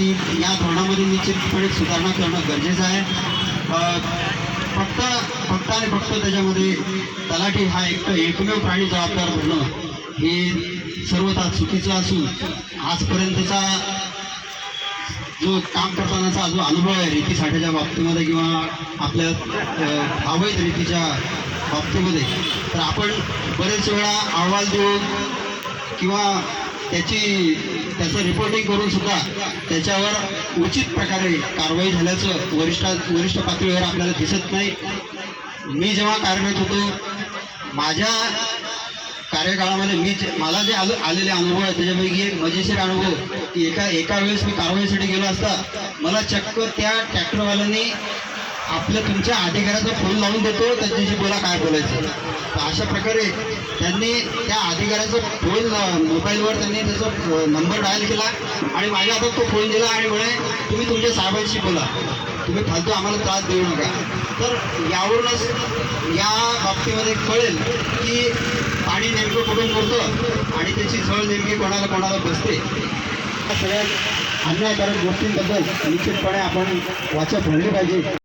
की या धोरणामध्ये निश्चितपणे सुधारणा करणं गरजेचं आहे. फक्त फक्त आणि फक्त त्याच्यामध्ये तलाठी हा एक एकमेव प्राणी जबाबदार होणं हे सर्वथा चुकीचं असून आजपर्यंतचा जो काम करतानाचा जो अनुभव आहे रेती साठ्याच्या बाबतीमध्ये किंवा आपल्या अवैध रेतीच्या बाबतीमध्ये तर आपण बरेच वेळा अहवाल देऊन किंवा त्याची त्याचं रिपोर्टिंग करून सुद्धा त्याच्यावर उचित प्रकारे कारवाई झाल्याचं वरिष्ठ वरिष्ठ पातळीवर आपल्याला दिसत नाही. मी जेव्हा कार्यरत होतो माझ्या कार्यकाळामध्ये मी जे मला जे आलो आलेले अनुभव आहे त्याच्यापैकी एक मजेशीर अनुभव की एका एका वेळेस मी कारवाईसाठी गेलो असता मला चक्क त्या ट्रॅक्टरवाल्यांनी आपल्या तुमच्या अधिकाऱ्याचा फोन लावून देतो त्यांच्याशी बोला काय बोलायचं. तर अशा प्रकारे त्यांनी त्या अधिकाऱ्याचा फोन मोबाईलवर त्यांनी त्याचा नंबर डायल केला आणि माझ्या हातात तो फोन दिला आणि म्हणे तुम्ही तुमच्या साहेबांशी बोला. तुम्ही फालतू आम्हाला त्रास देऊ नका. तर यावरूनच या बाबतीमध्ये कळेल की पाणी नेमकं कुठून मोडतं आणि त्याची झळ नेमकी कोणाला कोणाला बसते. या सगळ्या अन्यायकारक गोष्टींबद्दल निश्चितपणे आपण वाचा फोडली पाहिजे.